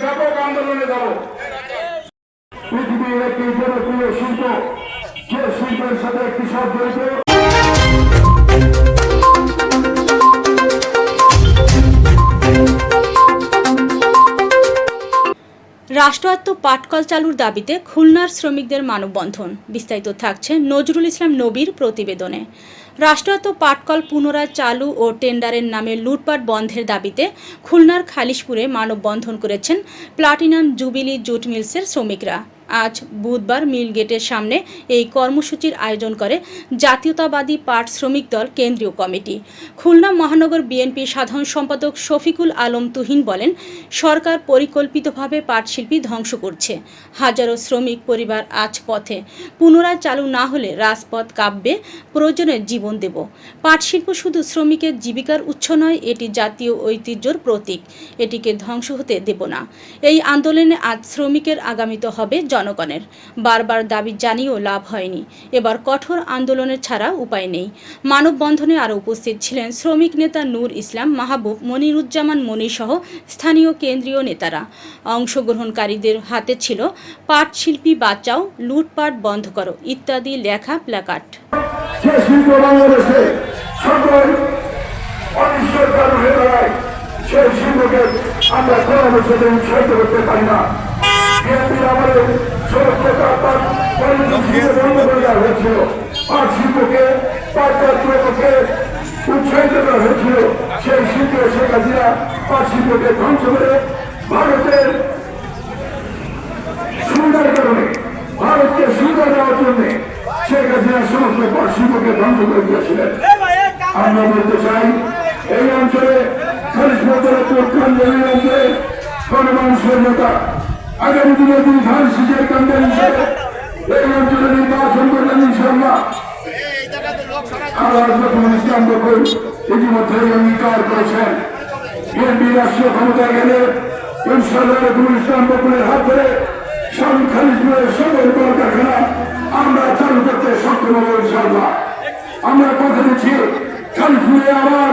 ব্যাপক আন্দোলনে যাব। পৃথিবীর একটি জনপ্রিয় শিল্প যে শিল্পের সাথে কৃষক জড়িত। রাষ্ট্রায়ত্ত পাটকল চালুর দাবিতে খুলনার শ্রমিকদের মানববন্ধন। বিস্তারিত থাকছে নজরুল ইসলাম নবীর প্রতিবেদনে। রাষ্ট্রায়ত্ত পাটকল পুনরায় চালু ও টেন্ডারের নামে লুটপাট বন্ধের দাবিতে খুলনার খালিশপুরে মানববন্ধন করেছেন প্লাটিনাম জুবিলি জুট মিলসের শ্রমিকরা। আজ বুধবার মিল গেটের সামনে এই কর্মসূচির আয়োজন করে জাতীয়তাবাদী পাট শ্রমিক দল কেন্দ্রীয় কমিটি। খুলনা মহানগর বিএনপি সাধারণ সম্পাদক শফিকুল আলম তুহিন বলেন, সরকার পরিকল্পিতভাবে পাট শিল্পী ধ্বংস করছে। হাজারো শ্রমিক পরিবার আজ পথে। পুনরায় চালু না হলে রাজপথ কাব্যে প্রয়োজনে জীবন দেব। পাট শিল্প শুধু শ্রমিকের জীবিকার উৎস নয়, এটি জাতীয় ঐতিহ্যর প্রতীক। এটিকে ধ্বংস হতে দেব না। এই আন্দোলনে আজ শ্রমিকের আগামীত হবে জনগণের। বারবার দাবি জানিয়েও লাভ হয়নি। এবার কঠোর আন্দোলনের ছাড়া উপায় নেই। মানববন্ধনে আরও উপস্থিত ছিলেন শ্রমিক নেতা নূর ইসলাম, মাহবুব মনিরুজ্জামান মনির সহ স্থানীয় কেন্দ্রীয় নেতারা। অংশগ্রহণকারীদের হাতে ছিল পাট শিল্পী বাঁচাও, লুটপাট বন্ধ করো ইত্যাদি লেখা প্ল্যাকার্ড। আমরা কোনো বছরে উৎসাহিত করতে পারি না। বিএনপির বন্ধ করে দেওয়া হয়েছিল আর শিল্পকে পাট শিল্পকে উৎসাহিত করা হয়েছিল সেই শিল্প শেখ হাসিনা পাট শিল্পকে ধ্বংস করে ভারতের সুন্দর কারণে ভারতকে সুন্দর দেওয়ার জন্য শেখ হাসিনা সমস্ত শিল্পকে ধ্বংস করে দিয়েছিলেন আমরা বলতে চাই এই অঞ্চলে খালিশ বদলের অঞ্চলে গণমানুষের নেতা আগামী দিনে তিনি ধান সিজের কান্ডের হিসেবে এই অঞ্চলে নির্বাচন করবেন ইনশাল্লাহ আল্লাহ রহমান ইসলাম বকুল ইতিমধ্যেই অঙ্গীকার করেছেন। বিএনপি রাষ্ট্রীয় ক্ষমতায় গেলে ইনশাল্লাহ রহমান ইসলাম বকুলের আমরা আবার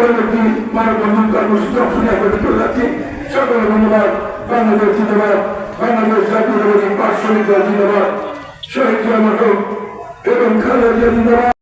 পরবর্তী মানববন্ধন কর্মসূচি অসুবিধা করে চলে যাচ্ছি সকলে ধন্যবাদ বাংলাদেশ ধন্যবাদ বাংলাদেশ জাতীয় পাঁচ ধন্যবাদ শহীদ মঠক এবং খালেদা জিন্দাবাদ